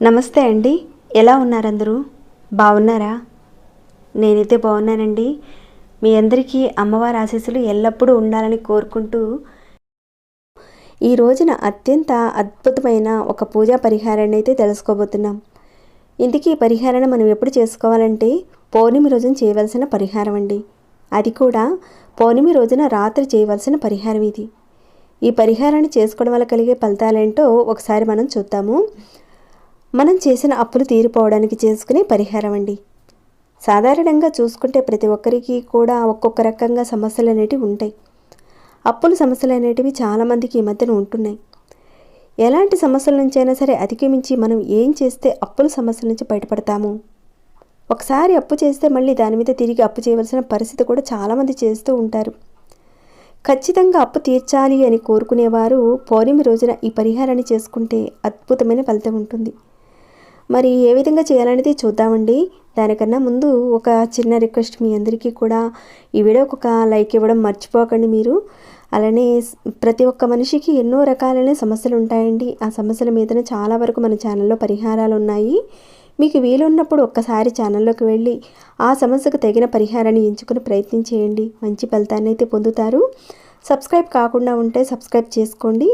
నమస్తే అండి. ఎలా ఉన్నారు అందరూ బాగున్నారా? నేనైతే బాగున్నానండి. మీ అందరికీ అమ్మవారి ఆశీస్సులు ఎల్లప్పుడూ ఉండాలని కోరుకుంటూ ఈ రోజున అత్యంత అద్భుతమైన ఒక పూజా పరిహారాన్ని అయితే తెలుసుకోబోతున్నాం. ఇందుకీ ఈ పరిహారాన్ని మనం ఎప్పుడు చేసుకోవాలంటే పౌర్ణమి రోజున చేయవలసిన పరిహారం అండి. అది కూడా పౌర్ణమి రోజున రాత్రి చేయవలసిన పరిహారం ఇది. ఈ పరిహారాన్ని చేసుకోవడం వల్ల కలిగే ఫలితాలేంటో ఒకసారి మనం చూద్దాము. మనం చేసిన అప్పులు తీరిపోవడానికి చేసుకునే పరిహారం అండి. సాధారణంగా చూసుకుంటే ప్రతి ఒక్కరికి కూడా ఒక్కొక్క రకంగా సమస్యలు అనేటివి ఉంటాయి. అప్పుల సమస్యలు అనేటివి చాలామందికి ఈ మధ్యన ఉంటున్నాయి. ఎలాంటి సమస్యల నుంచైనా సరే అధిగమించి మనం ఏం చేస్తే అప్పుల సమస్యల నుంచి బయటపడతాము? ఒకసారి అప్పు చేస్తే మళ్ళీ దాని మీద తిరిగి అప్పు చేయవలసిన పరిస్థితి కూడా చాలామంది చేస్తూ ఉంటారు. ఖచ్చితంగా అప్పు తీర్చాలి అని కోరుకునేవారు పౌర్ణమి రోజున ఈ పరిహారాన్ని చేసుకుంటే అద్భుతమైన ఫలితం ఉంటుంది. మరి ఏ విధంగా చేయాలనేది చూద్దామండి. దానికన్నా ముందు ఒక చిన్న రిక్వెస్ట్ మీ అందరికీ కూడా. ఈ వీడియోకి ఒక లైక్ ఇవ్వడం మర్చిపోకండి మీరు. అలానే ప్రతి ఒక్క మనిషికి ఎన్నో రకాలైన సమస్యలు ఉంటాయండి. ఆ సమస్యల మీదనే చాలా వరకు మన ఛానల్లో పరిహారాలు ఉన్నాయి. మీకు వీలున్నప్పుడు ఒక్కసారి ఛానల్లోకి వెళ్ళి ఆ సమస్యకు తగిన పరిహారాన్ని ఎంచుకుని ప్రయత్నం చేయండి. మంచి ఫలితాన్ని అయితే పొందుతారు. సబ్స్క్రైబ్ కాకుండా ఉంటే సబ్స్క్రైబ్ చేసుకోండి.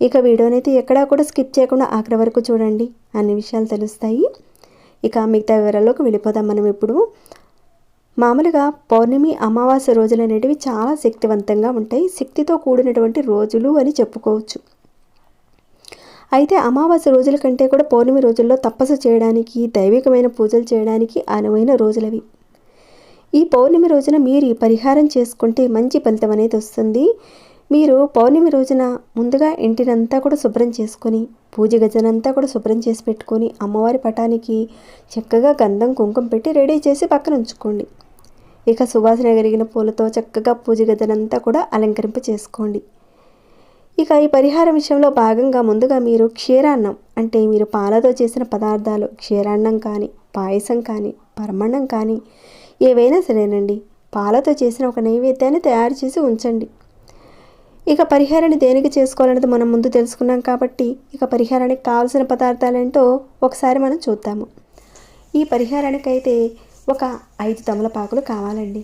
ఇక వీడియోనైతే ఎక్కడా కూడా స్కిప్ చేయకుండా ఆఖరి వరకు చూడండి. అన్ని విషయాలు తెలుస్తాయి. ఇక మిగతా వివరాల్లోకి వెళ్ళిపోదాం మనం ఇప్పుడు. మామూలుగా పౌర్ణమి అమావాస్య రోజులు అనేటివి చాలా శక్తివంతంగా ఉంటాయి. శక్తితో కూడినటువంటి రోజులు అని చెప్పుకోవచ్చు. అయితే అమావాస్య రోజుల కంటే కూడా పౌర్ణమి రోజుల్లో తపస్సు చేయడానికి దైవికమైన పూజలు చేయడానికి అనువైన రోజులవి. ఈ పౌర్ణమి రోజున మీరు ఈ పరిహారం చేసుకుంటే మంచి ఫలితం అనేది వస్తుంది. మీరు పౌర్ణమి రోజున ముందుగా ఇంటినంతా కూడా శుభ్రం చేసుకొని పూజ గజనంతా కూడా శుభ్రం చేసి పెట్టుకొని అమ్మవారి పటానికి చక్కగా గంధం కుంకుమ పెట్టి రెడీ చేసి పక్కన ఉంచుకోండి. ఇక సువాసన కలిగిన పూలతో చక్కగా పూజ గదనంతా కూడా అలంకరింప చేసుకోండి. ఇక ఈ పరిహారం విషయంలో భాగంగా ముందుగా మీరు క్షీరాన్నం అంటే మీరు పాలతో చేసిన పదార్థాలు క్షీరాన్నం కానీ పాయసం కానీ పరమన్నం కానీ ఏవైనా సరేనండి. పాలతో చేసిన ఒక నైవేద్యాన్ని తయారు చేసి ఉంచండి. ఇక పరిహారాన్ని దేనికి చేసుకోవాలనేది మనం ముందు తెలుసుకున్నాం కాబట్టి ఇక పరిహారానికి కావాల్సిన పదార్థాలు ఏంటో ఒకసారి మనం చూద్దాము. ఈ పరిహారానికైతే ఒక ఐదు తమలపాకులు కావాలండి.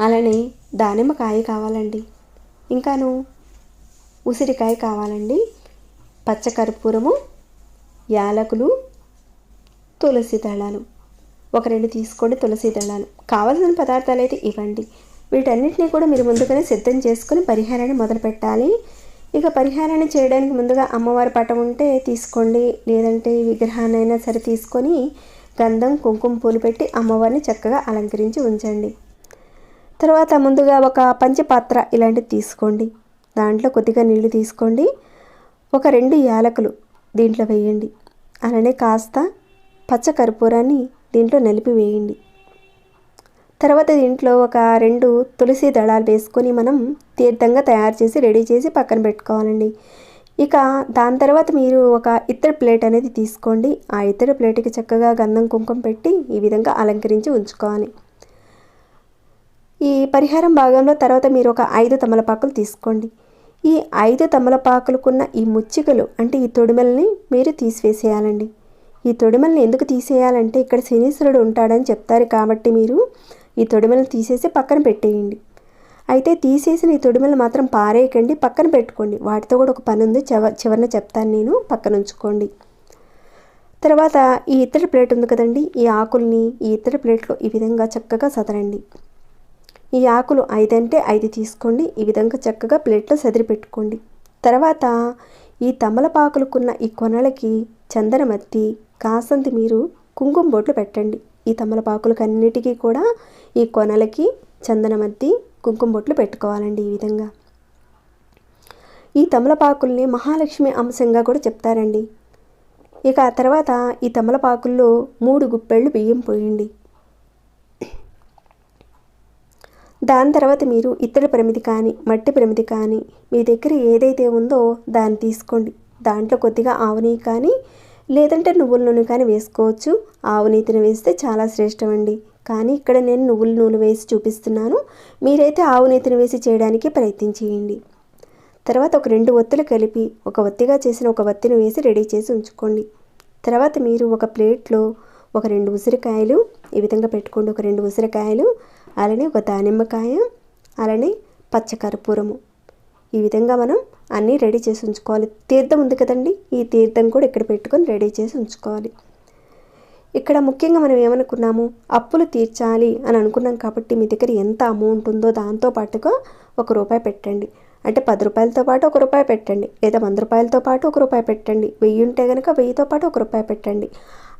అలానే దానిమ్మకాయ కావాలండి. ఇంకాను ఉసిరికాయ కావాలండి. పచ్చకర్పూరము యాలకులు తులసి దళాలు. ఒక రెండు తీసుకోండి తులసి దళాలు. కావలసిన పదార్థాలు అయితే ఇవ్వండి. వీటన్నిటిని కూడా మీరు ముందుగానే సిద్ధం చేసుకుని పరిహారాన్ని మొదలు పెట్టాలి. ఇక పరిహారాన్ని చేయడానికి ముందుగా అమ్మవారి పటం ఉంటే తీసుకోండి. లేదంటే విగ్రహాన్ని అయినా సరే తీసుకొని గంధం కుంకుమ పూలు పెట్టి అమ్మవారిని చక్కగా అలంకరించి ఉంచండి. తర్వాత ముందుగా ఒక పంచపాత్ర ఇలాంటివి తీసుకోండి. దాంట్లో కొద్దిగా నీళ్ళు తీసుకోండి. ఒక రెండు యాలకులు దీంట్లో వేయండి. అలానే కాస్త పచ్చ కర్పూరాన్ని దీంట్లో నలిపి వేయండి. తర్వాత దీంట్లో ఒక రెండు తులసి దళాలు వేసుకొని మనం తీర్థంగా తయారు చేసి రెడీ చేసి పక్కన పెట్టుకోవాలండి. ఇక దాని తర్వాత మీరు ఒక ఇత్తడి ప్లేట్ అనేది తీసుకోండి. ఆ ఇత్తడి ప్లేట్కి చక్కగా గంధం కుంకుమ పెట్టి ఈ విధంగా అలంకరించి ఉంచుకోవాలి. ఈ పరిహారం భాగంలో తర్వాత మీరు ఒక ఐదు తమలపాకులు తీసుకోండి. ఈ ఐదు తమలపాకులకున్న ఈ ముచ్చికలు అంటే ఈ తొడిమల్ని మీరు తీసివేసేయాలండి. ఈ తొడిమల్ని ఎందుకు తీసేయాలంటే ఇక్కడ శనీశ్వరుడు ఉంటాడని చెప్తారు కాబట్టి మీరు ఈ తొడిమల్ని తీసేసి పక్కన పెట్టేయండి. అయితే తీసేసిన ఈ తొడిమలు మాత్రం పారేయకండి పక్కన పెట్టుకోండి. వాటితో కూడా ఒక పని ఉంది చివ చివరిన చెప్తాను నేను పక్కన ఉంచుకోండి. తర్వాత ఈ ఇత్తడి ప్లేట్ ఉంది కదండి ఈ ఆకుల్ని ఈ ఇత్తడి ప్లేట్లో ఈ విధంగా చక్కగా సదరండి. ఈ ఆకులు ఐదంటే ఐదు తీసుకోండి. ఈ విధంగా చక్కగా ప్లేట్లో సదిరి పెట్టుకోండి తర్వాత ఈ తమలపాకులకున్న ఈ కొనలకి చందనమత్తి కాసంతి మీరు కుంకుమ బొట్లు పెట్టండి. ఈ తమలపాకులకు అన్నిటికీ కూడా ఈ కొనలకి చందనమత్తి కుంకుమ బొట్లు పెట్టుకోవాలండి ఈ విధంగా. ఈ తమలపాకుల్ని మహాలక్ష్మి అంశంగా కూడా చెప్తారండి. ఇక ఆ తర్వాత ఈ తమలపాకుల్లో మూడు గుప్పెళ్ళు బియ్యం పోయండి. దాని తర్వాత మీరు ఇత్తడి ప్రమిది కానీ మట్టి ప్రమిది కానీ మీ దగ్గర ఏదైతే ఉందో దాన్ని తీసుకోండి. దాంట్లో కొద్దిగా ఆవుని కానీ లేదంటే నువ్వుల నూనె కానీ వేసుకోవచ్చు. ఆవు నీతిని వేస్తే చాలా శ్రేష్టం అండి కానీ ఇక్కడ నేను నువ్వుల నూనె వేసి చూపిస్తున్నాను. మీరైతే ఆవు నేతిని వేసి చేయడానికి ప్రయత్నించేయండి తర్వాత ఒక రెండు ఒత్తులు కలిపి ఒక ఒత్తిగా చేసిన ఒక ఒత్తిని వేసి రెడీ చేసి ఉంచుకోండి. తర్వాత మీరు ఒక ప్లేట్లో ఒక రెండు ఉసిరికాయలు ఈ విధంగా పెట్టుకోండి. ఒక రెండు ఉసిరికాయలు అలానే ఒక దానిమ్మకాయ అలానే పచ్చకర్పూరము. ఈ విధంగా మనం అన్నీ రెడీ చేసి ఉంచుకోవాలి. తీర్థం ఉంది కదండి ఈ తీర్థం కూడా ఇక్కడ పెట్టుకొని రెడీ చేసి ఉంచుకోవాలి. ఇక్కడ ముఖ్యంగా మనం ఏమనుకున్నాము అప్పులు తీర్చాలి అని అనుకున్నాం కాబట్టి మీ దగ్గర ఎంత అమౌంట్ ఉందో దాంతో పాటుగా ఒక రూపాయి పెట్టండి. అంటే పది రూపాయలతో పాటు ఒక రూపాయి పెట్టండి లేదా వంద రూపాయలతో పాటు ఒక రూపాయి పెట్టండి వెయ్యి ఉంటే కనుక వెయ్యితో పాటు ఒక రూపాయి పెట్టండి.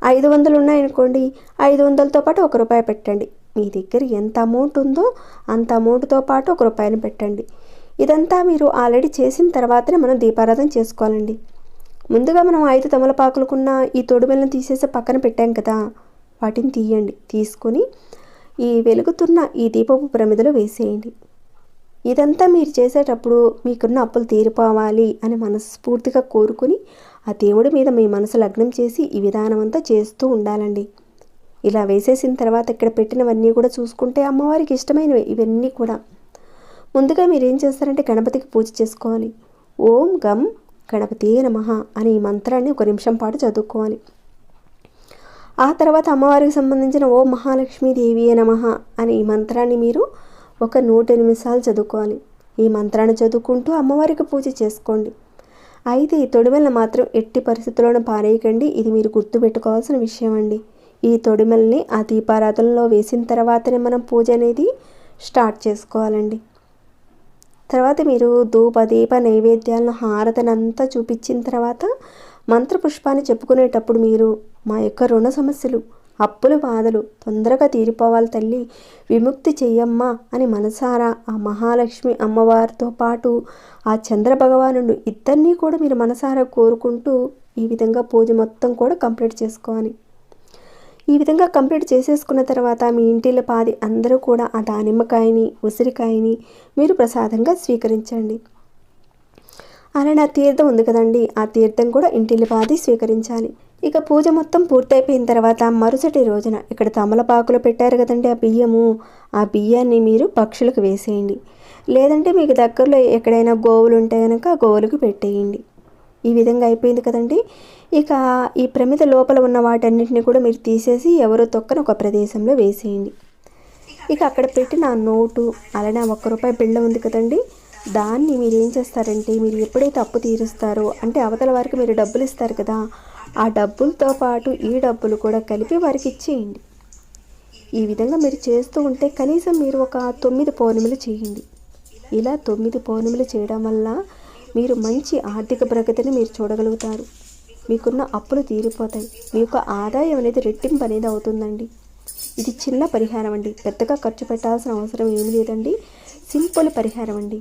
ఐదు వందలు ఉన్నాయనుకోండి ఐదు వందలతో పాటు ఒక రూపాయి పెట్టండి. మీ దగ్గర ఎంత అమౌంట్ ఉందో అంత అమౌంట్తో పాటు ఒక రూపాయిని పెట్టండి. ఇదంతా మీరు ఆల్రెడీ చేసిన తర్వాతనే మనం దీపారాధన చేసుకోవాలండి. ముందుగా మనం ఐదు తమలపాకులకున్న ఈ తొడుమెలను తీసేసి పక్కన పెట్టాం కదా వాటిని తీయండి. తీసుకొని ఈ వెలుగుతున్న ఈ దీపపు ప్రమిదలో వేసేయండి. ఇదంతా మీరు చేసేటప్పుడు మీకున్న అప్పులు తీరిపోవాలి అని మనస్ఫూర్తిగా కోరుకుని ఆ దేవుడి మీద మీ మనసు లగ్నం చేసి ఈ విధానం అంతా చేస్తూ ఉండాలండి. ఇలా వేసేసిన తర్వాత ఇక్కడ పెట్టినవన్నీ కూడా చూసుకుంటే అమ్మవారికి ఇష్టమైనవి ఇవన్నీ కూడా. ముందుగా మీరు ఏం చేస్తారంటే గణపతికి పూజ చేసుకోవాలి. ఓం గం గణపతి నమ అనే ఈ మంత్రాన్ని ఒక నిమిషం పాటు చదువుకోవాలి. ఆ తర్వాత అమ్మవారికి సంబంధించిన ఓం మహాలక్ష్మీదేవి నమ అనే ఈ మంత్రాన్ని మీరు ఒక నూట నిమిషాలు చదువుకోవాలి. ఈ మంత్రాన్ని చదువుకుంటూ అమ్మవారికి పూజ చేసుకోండి. అయితే ఈ తొడిమెలను మాత్రం ఎట్టి పరిస్థితుల్లోనూ పారేయకండి. ఇది మీరు గుర్తుపెట్టుకోవాల్సిన విషయం అండి. ఈ తొడిమల్ని ఆ దీపారాధనలో వేసిన తర్వాతనే మనం పూజ అనేది స్టార్ట్ చేసుకోవాలండి. తర్వాత మీరు ధూప దీప నైవేద్యాలను హారతనంతా చూపించిన తర్వాత మంత్రపుష్పాన్ని చెప్పుకునేటప్పుడు మీరు మా యొక్క రుణ సమస్యలు అప్పుల బాధలు తొందరగా తీరిపోవాలి తల్లి. విముక్తి చెయ్యమ్మా అని మనసారా ఆ మహాలక్ష్మి అమ్మవారితో పాటు ఆ చంద్రభగవానుడు ఇద్దరినీ కూడా మీరు మనసారా కోరుకుంటూ ఈ విధంగా పూజ మొత్తం కూడా కంప్లీట్ చేసుకోవాలి. ఈ విధంగా కంప్లీట్ చేసేసుకున్న తర్వాత మీ ఇంటిలో పాది అందరూ కూడా ఆ దానిమ్మకాయని ఉసిరికాయని మీరు ప్రసాదంగా స్వీకరించండి. అలానే ఆ తీర్థం ఉంది కదండి ఆ తీర్థం కూడా ఇంటిల్లి పాది స్వీకరించాలి. ఇక పూజ మొత్తం పూర్తయిపోయిన తర్వాత మరుసటి రోజున ఇక్కడ తమలపాకులు పెట్టారు కదండి ఆ బియ్యము. ఆ బియ్యాన్ని మీరు పక్షులకు వేసేయండి. లేదంటే మీకు దగ్గరలో ఎక్కడైనా గోవులు ఉంటే కనుక ఆ గోవులకు పెట్టేయండి. ఈ విధంగా అయిపోయింది కదండి. ఇక ఈ ప్రమిద లోపల ఉన్న వాటన్నిటిని కూడా మీరు తీసేసి ఎవరో తొక్కన ఒక ప్రదేశంలో వేసేయండి. ఇక అక్కడ పెట్టిన నోటు అలానే ఒక్క రూపాయి బిళ్ళ ఉంది కదండి. దాన్ని మీరు ఏం చేస్తారంటే మీరు ఎప్పుడైతే అప్పు తీరుస్తారో అంటే అవతల వారికి మీరు డబ్బులు ఇస్తారు కదా ఆ డబ్బులతో పాటు ఈ డబ్బులు కూడా కలిపి వారికి ఇచ్చేయండి. ఈ విధంగా మీరు చేస్తూ ఉంటే కనీసం మీరు ఒక తొమ్మిది పౌర్ణమిలు చేయండి. ఇలా తొమ్మిది పౌర్ణమిలు చేయడం వల్ల మీరు మంచి ఆర్థిక ప్రగతిని మీరు చూడగలుగుతారు. మీకున్న అప్పులు తీరిపోతాయి. మీ యొక్క ఆదాయం అనేది రెట్టింపు అనేది అవుతుందండి. ఇది చిన్న పరిహారం అండి. పెద్దగా ఖర్చు పెట్టాల్సిన అవసరం ఏమి లేదండి. సింపుల్ పరిహారం అండి.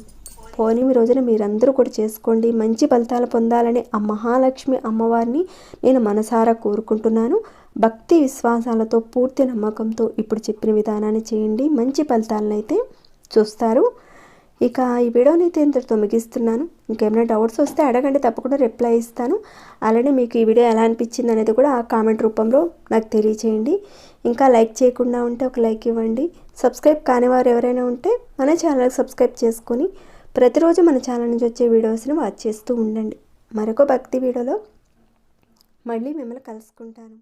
పౌర్ణమి రోజున మీరందరూ కూడా చేసుకోండి. మంచి ఫలితాలు పొందాలని ఆ మహాలక్ష్మి అమ్మవారిని నేను మనసారా కోరుకుంటున్నాను. భక్తి విశ్వాసాలతో పూర్తి నమ్మకంతో ఇప్పుడు చెప్పిన విధానాన్ని చేయండి. మంచి ఫలితాలను అయితే చూస్తారు. ఇక ఈ వీడియోని అయితే ఇంతటితో ముగిస్తున్నాను. ఇంకేమైనా డౌట్స్ వస్తే అడగండి తప్పకుండా రిప్లై ఇస్తాను. అలానే మీకు ఈ వీడియో ఎలా అనిపించింది అనేది కూడా ఆ కామెంట్ రూపంలో నాకు తెలియచేయండి. ఇంకా లైక్ చేయకుండా ఉంటే ఒక లైక్ ఇవ్వండి. సబ్స్క్రైబ్ కాని వారు ఎవరైనా ఉంటే మన ఛానల్కి సబ్స్క్రైబ్ చేసుకొని ప్రతిరోజు మన ఛానల్ నుంచి వచ్చే వీడియోస్ని వాచ్ చేస్తూ ఉండండి. మరొక భక్తి వీడియోలో మళ్ళీ మిమ్మల్ని కలుసుకుంటాను.